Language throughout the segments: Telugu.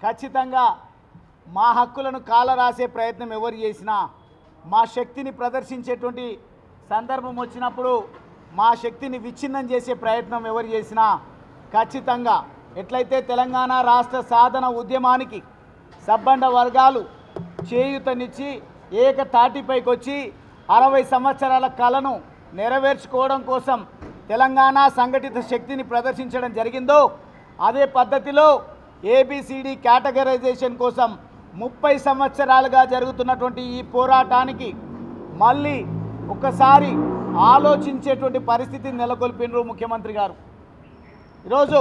ఖచ్చితంగా మా హక్కులను కాలరాసే ప్రయత్నం ఎవరు చేసినా మా శక్తిని ప్రదర్శించేటువంటి సందర్భం వచ్చినప్పుడు మా శక్తిని విచ్ఛిన్నం చేసే ప్రయత్నం ఎవరు చేసినా ఖచ్చితంగా ఎట్లయితే తెలంగాణ రాష్ట్ర సాధన ఉద్యమానికి సబ్బండ వర్గాలు చేయూతనిచ్చి ఏక తాటిపైకి వచ్చి అరవై సంవత్సరాల కళను నెరవేర్చుకోవడం కోసం తెలంగాణ సంఘటిత శక్తిని ప్రదర్శించడం జరిగిందో అదే పద్ధతిలో ఏబిసిడి కేటగరైజేషన్ కోసం ముప్పై సంవత్సరాలుగా జరుగుతున్నటువంటి ఈ పోరాటానికి మళ్ళీ ఒకసారి ఆలోచించేటువంటి పరిస్థితి నెలకొల్పినరు ముఖ్యమంత్రి గారు. ఈరోజు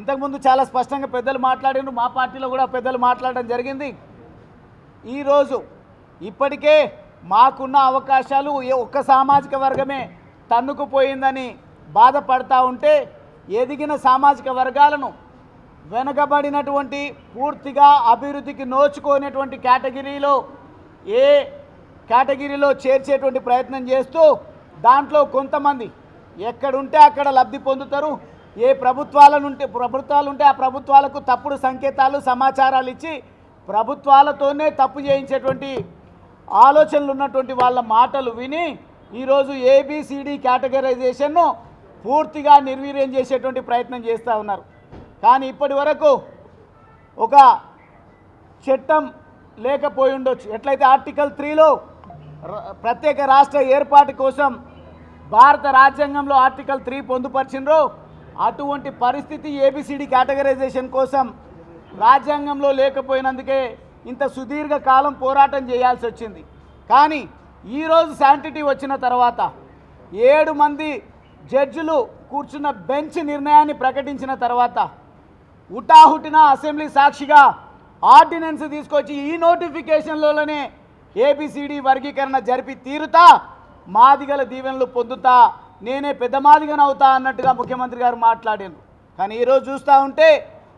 ఇంతకుముందు చాలా స్పష్టంగా పెద్దలు మాట్లాడినారు మా పార్టీలో కూడా పెద్దలు మాట్లాడడం జరిగింది. ఈరోజు ఇప్పటికే మాకున్న అవకాశాలు ఒక్క సామాజిక వర్గమే తన్నుకుపోయిందని బాధపడతా ఉంటే ఎదిగిన సామాజిక వర్గాలను వెనకబడినటువంటి పూర్తిగా అభివృద్ధికి నోచుకోనటువంటి కేటగిరీలో ఏ కేటగిరీలో చేర్చేటువంటి ప్రయత్నం చేస్తూ దాంట్లో కొంతమంది ఎక్కడుంటే అక్కడ లబ్ధి పొందుతారు. ఏ ప్రభుత్వాల నుండి ప్రభుత్వాలు ఉంటే ఆ ప్రభుత్వాలకు తప్పుడు సంకేతాలు సమాచారాలు ఇచ్చి ప్రభుత్వాలతోనే తప్పు చేయించేటువంటి ఆలోచనలు ఉన్నటువంటి వాళ్ళ మాటలు విని ఈరోజు ఏబిసిడి కేటగరైజేషన్ను పూర్తిగా నిర్వీర్యం చేసేటువంటి ప్రయత్నం చేస్తూ ఉన్నారు. కానీ ఇప్పటి వరకు ఒక చట్టం లేకపోయి ఉండొచ్చు. ఎట్లయితే ఆర్టికల్ త్రీలో ప్రత్యేక రాష్ట్ర ఏర్పాటు కోసం భారత రాజ్యాంగంలో ఆర్టికల్ త్రీ పొందుపరిచిండ్రో అటువంటి పరిస్థితి ఏబిసిడి కేటగరైజేషన్ కోసం రాజ్యాంగంలో లేకపోయినందుకే ఇంత సుదీర్ఘ కాలం పోరాటం చేయాల్సి వచ్చింది. కానీ ఈరోజు శాంటిటీ వచ్చిన తర్వాత ఏడు మంది జడ్జిలు కూర్చున్న బెంచ్ నిర్ణయాన్ని ప్రకటించిన తర్వాత ఉటాహుటిన అసెంబ్లీ సాక్షిగా ఆర్డినెన్స్ తీసుకొచ్చి ఈ నోటిఫికేషన్లలోనే ఏబిసిడి వర్గీకరణ జరిపి తీరుతా మాదిగల దీవెనలు పొందుతా నేనే పెద్ద మాదిగనవుతా అన్నట్టుగా ముఖ్యమంత్రి గారు మాట్లాడారు కానీ ఈరోజు చూస్తూ ఉంటే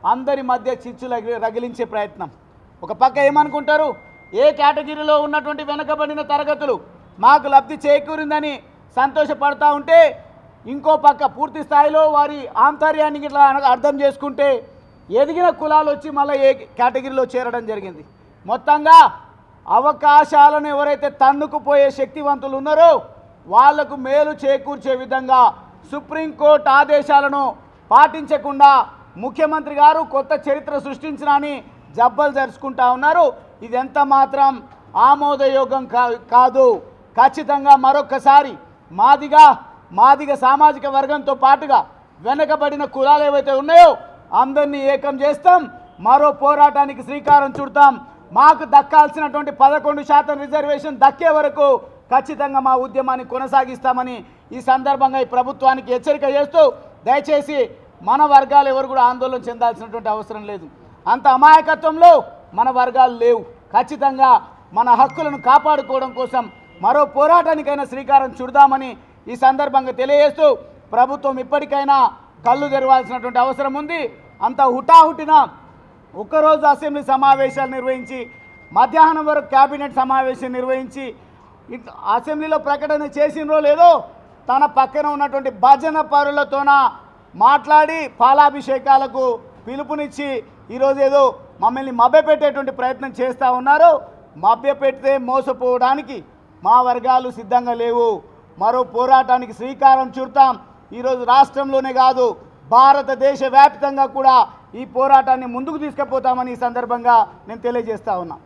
అందరి మధ్య చిచ్చు రగిలించే ప్రయత్నం. ఒక పక్క ఏమనుకుంటారు? ఏ కేటగిరీలో ఉన్నటువంటి వెనకబడిన తరగతులు మాకు లబ్ధి చేకూరిందని సంతోషపడతా ఉంటే ఇంకో పక్క పూర్తి స్థాయిలో వారి ఆంతర్యాన్ని ఇట్లా అర్థం చేసుకుంటే ఎదిగిన కులాలు వచ్చి మళ్ళీ ఏ కేటగిరీలో చేరడం జరిగింది. మొత్తంగా అవకాశాలను ఎవరైతే తన్నుకుపోయే శక్తివంతులు ఉన్నారో వాళ్ళకు మేలు చేకూర్చే విధంగా సుప్రీంకోర్టు ఆదేశాలను పాటించకుండా ముఖ్యమంత్రి గారు కొత్త చరిత్ర సృష్టించినని జబ్బలు జరుచుకుంటా ఉన్నారు. ఇది ఎంత మాత్రం ఆమోదయోగం కాదు. ఖచ్చితంగా మరొక్కసారి మాదిగా మాదిగ సామాజిక వర్గంతో పాటుగా వెనకబడిన కులాలు ఏవైతే ఉన్నాయో అందరినీ ఏకం చేస్తాం మరో పోరాటానికి శ్రీకారం చుడతాం. మాకు దక్కాల్సినటువంటి పదకొండు శాతం రిజర్వేషన్ దక్కే వరకు ఖచ్చితంగా మా ఉద్యమాన్ని కొనసాగిస్తామని ఈ సందర్భంగా ఈ ప్రభుత్వానికి హెచ్చరిక చేస్తూ దయచేసి మన వర్గాలు ఎవరు కూడా ఆందోళన చెందాల్సినటువంటి అవసరం లేదు. అంత అమాయకత్వంలో మన వర్గాలు లేవు. ఖచ్చితంగా మన హక్కులను కాపాడుకోవడం కోసం మరో పోరాటానికైనా శ్రీకారం చుడదామని ఈ సందర్భంగా తెలియజేస్తూ ప్రభుత్వం ఇప్పటికైనా కళ్ళు తెరవాల్సినటువంటి అవసరం ఉంది. అంత హుటాహుటిన ఒక్కరోజు అసెంబ్లీ సమావేశాలు నిర్వహించి మధ్యాహ్నం వరకు క్యాబినెట్ సమావేశం నిర్వహించి అసెంబ్లీలో ప్రకటన చేసినో లేదో తన పక్కన ఉన్నటువంటి భజన పరులతోన మాట్లాడి పాలాభిషేకాలకు పిలుపునిచ్చి ఈరోజు ఏదో మమ్మల్ని మభ్యపెట్టేటువంటి ప్రయత్నం చేస్తూ ఉన్నారు. మభ్యపెడితే మోసపోవడానికి మా వర్గాలు సిద్ధంగా లేవు. మరో పోరాటానికి శ్రీకారం చుడతాం. ఈరోజు రాష్ట్రంలోనే కాదు భారతదేశ వ్యాప్తంగా కూడా ఈ పోరాటాన్ని ముందుకు తీసుకుపోతామని ఈ సందర్భంగా నేను తెలియజేస్తా ఉన్నా.